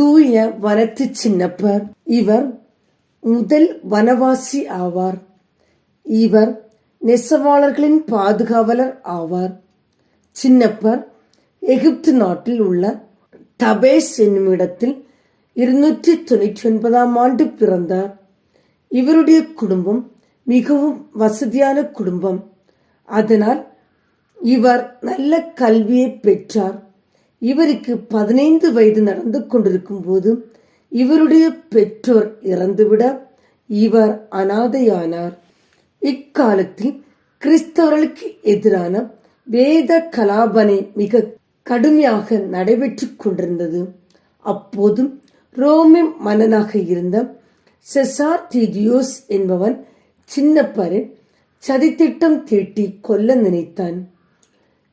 தூய வனத்து சின்னப்பர். இவர் முதல் வனவாசி ஆவார். இவர் நெசவாளர்களின் பாதுகாவலர் ஆவார். சின்னப்பர் எகிப்து நாட்டில் உள்ள தபேஸ் என்னுமிடத்தில் இருநூற்றி தொண்ணூற்றி ஒன்பதாம் ஆண்டு பிறந்தார். இவருடைய குடும்பம் மிகவும் வசதியான குடும்பம். அதனால் இவர் நல்ல கல்வியை பெற்றார். இவருக்கு பதினைந்து வயது நடந்து கொண்டிருக்கும் போது இவருடைய பெற்றோர் இறந்துவிட இவர் அனாதையானார். இக்காலத்தில் கிறிஸ்தவர்களுக்கு எதிரான வேத கலாபனை மிக கடுமையாக நடைபெற்று கொண்டிருந்தது. அப்போதும் ரோமி மன்னனாக இருந்த செசார் தீதியோஸ் என்பவன் சின்னப்பரை சதித்திட்டம் தீட்டி கொல்ல நினைத்தான்.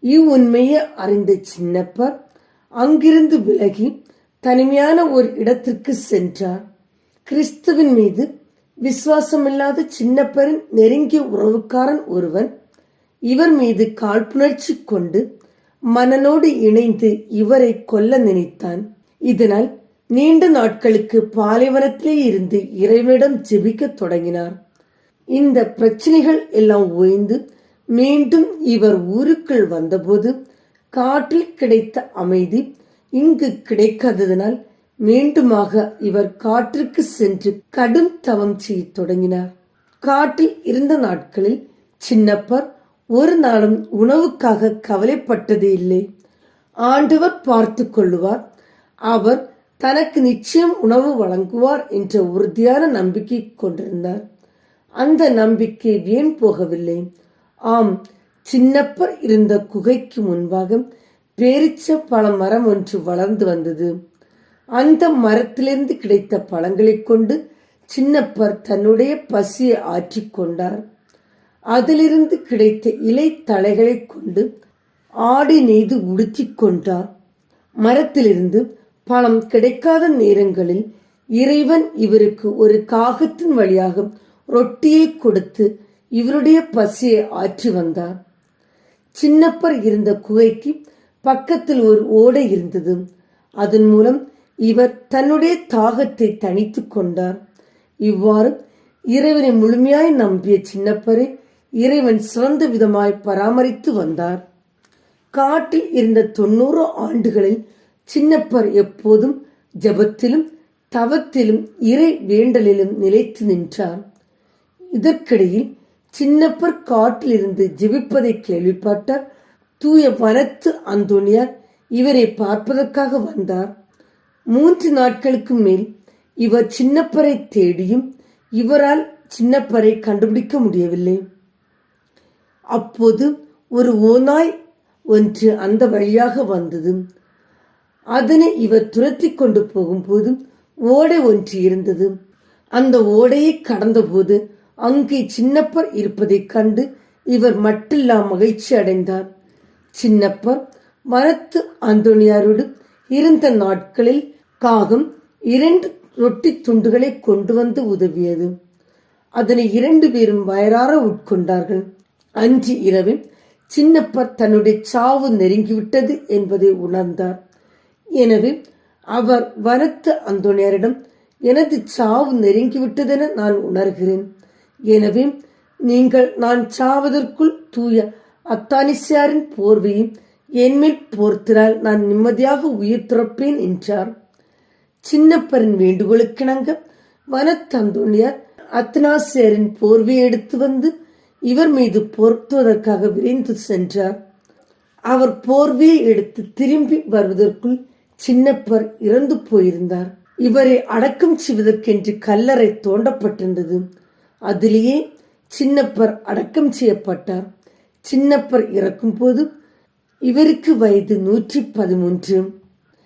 இவ்வுண்மையை அறிந்த சின்னப்பர் அங்கிருந்து விலகி தனிமையான ஒரு இடத்திற்கு சென்றார். கிறிஸ்துவின் மீது விசுவாசமில்லாத சின்னப்பரின் நெருங்கிய உறவுக்காரன் ஒருவன் இவர் மீது காழ்ப்புணர்ச்சி கொண்டு மனனோடு இணைந்து இவரை கொல்ல நினைத்தான். இதனால் நீண்ட நாட்களுக்கு பாலைவனத்திலே இருந்து இறைவனிடம் ஜெபிக்கத் தொடங்கினார். இந்த பிரச்சனைகள் எல்லாம் ஓய்ந்து மீண்டும் இவர் ஊருக்குள் வந்தபோது காட்டில் கிடைத்த அமைதி இங்கு கிடைக்காததனால் மீண்டுமாக இவர் காட்டிற்கு சென்று கடும் தவம் செய்ய தொடங்கினார். காட்டில் இருந்த நாட்களில் சின்னப்பர் ஒரு நாளும் உணவுக்காக கவலைப்பட்டது இல்லை. ஆண்டவர் பார்த்து கொள்ளுவார் அவர் தனக்கு நிச்சயம் உணவு வழங்குவார் என்ற உறுதியான நம்பிக்கை கொண்டிருந்தார். அந்த நம்பிக்கை வீண் போகவில்லை. ஆம் சின்னப்பர் இருந்த குகைக்கு முன்பாக பேரிச்ச பழ மரம் ஒன்று வளர்ந்து வந்தது. அந்த மரத்திலிருந்து கிடைத்த பழங்களைக் கொண்டு சின்னப்பர் தன்னுடைய பசியை ஆற்றிக்கொண்டார் அதிலிருந்து கிடைத்த இலை தலைகளைக் கொண்டு ஆடி நெய்து உடுத்திக் கொண்டார். மரத்திலிருந்து பழம் கிடைக்காத நேரங்களில் இறைவன் இவருக்கு ஒரு காகத்தின் வழியாக ரொட்டியை கொடுத்து இவருடைய பசியை ஆற்றி வந்தார். சின்னப்பர் இருந்த குகைக்கு பக்கத்தில் ஒரு ஓடை இருந்தது. அதன் மூலம் இவர் தன்னுடைய தாகத்தை தணித்துக் கொண்டார். இவ்வாறு இறைவனை முழுமையாய் நம்பிய சின்னப்பரை இறைவன் சிறந்த விதமாய் பராமரித்து வந்தார். காட்டில் இருந்த தொண்ணூறு ஆண்டுகளில் சின்னப்பர் எப்போதும் ஜபத்திலும் தவத்திலும் இறை வேண்டலிலும் நிலைத்து நின்றார். இதற்கிடையில் சின்னப்பர் காட்டிலிருந்து ஜெபிப்பதை கேள்விப்பட்டார். தூய வனத்து அந்தோனியார் இவரை பார்ப்பதற்காக வந்தார். மூன்று நாட்களுக்கு மேல் இவர் சின்னப்பரை தேடியும் இவரால் சின்னப்பரை கண்டுபிடிக்க முடியவில்லை. அப்போது ஒரு ஓநாய் ஒன்று அந்த வழியாக வந்தது. அதனை இவர் துரத்தி கொண்டு போகும்போது ஓடை ஒன்று இருந்தது. அந்த ஓடையை கடந்தபோது அங்கே சின்னப்பர் இருப்பதைக் கண்டு இவர் மட்டெல்லாம் மகிழ்ச்சி அடைந்தார். சின்னப்பர் மரத்து அந்தோணியாரோடு இருந்த நாட்களில் காகம் இரண்டு ரொட்டி துண்டுகளை கொண்டு வந்து உதவியது. அதனை இரண்டு பேரும் வயறார உட்கொண்டார்கள். அன்று இரவு சின்னப்பர் தன்னுடைய சாவு நெருங்கிவிட்டது என்பதை உணர்ந்தார். எனவே அவர் வரத்து அந்தோணியாரிடம் எனது சாவு நெருங்கிவிட்டதென நான் உணர்கிறேன். எனவே நீங்கள் நான் சாவதற்குள் தூய அத்தானிசியாரின் போர்வையும் என்மேல் போர்த்தினால் நான் நிம்மதியாக உயிர் துறப்பேன் என்றார். சின்னப்பரின் வேண்டுகோளுக்கிணங்க வனத்தந்தோணியார் அத்தனாசியரின் போர்வையை எடுத்து வந்து இவர் மீது பொருத்துவதற்காக விரைந்து சென்றார். அவர் போர்வையை எடுத்து திரும்பி வருவதற்குள் சின்னப்பர் இறந்து போயிருந்தார். இவரை அடக்கம் செய்வதற்கென்று கல்லறை தோண்டப்பட்டிருந்தது. அதிலேயே சின்னப்பர் அடக்கம் செய்யப்பட்டார். சின்னப்பர் இறக்கும்போது இவருக்கு வயது நூற்றி பதிமூன்று.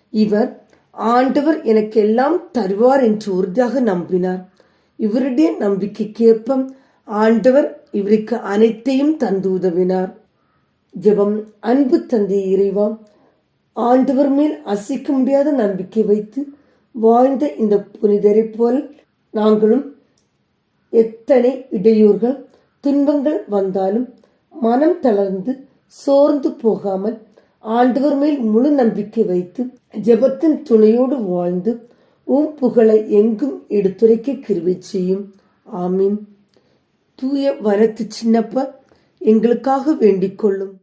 இவர் ஆண்டவர் எனக்கு எல்லாம் தருவார் என்று உறுதியாக நம்பினார். இவருடைய நம்பிக்கைக்கேற்ப ஆண்டவர் இவருக்கு அனைத்தையும் தந்து உதவினார். ஜெபம் அன்பு தந்தை இறைவா ஆண்டவர் மேல் அசைக்க முடியாத நம்பிக்கை வைத்து வாழ்ந்த இந்த புனிதரை போல் நாங்களும் எத்தனை இடையூறுகள் துன்பங்கள் வந்தாலும் மனம் தளர்ந்து சோர்ந்து போகாமல் ஆண்டவர் மேல் முழு நம்பிக்கை வைத்து ஜெபத்தின் துணையோடு வாழ்ந்து உம் புகழை எங்கும் எடுத்துரைக்க கிருவி செய்யும். ஆமீன். தூய வரத்து சின்னப்ப எங்களுக்காக வேண்டிக் கொள்ளும்.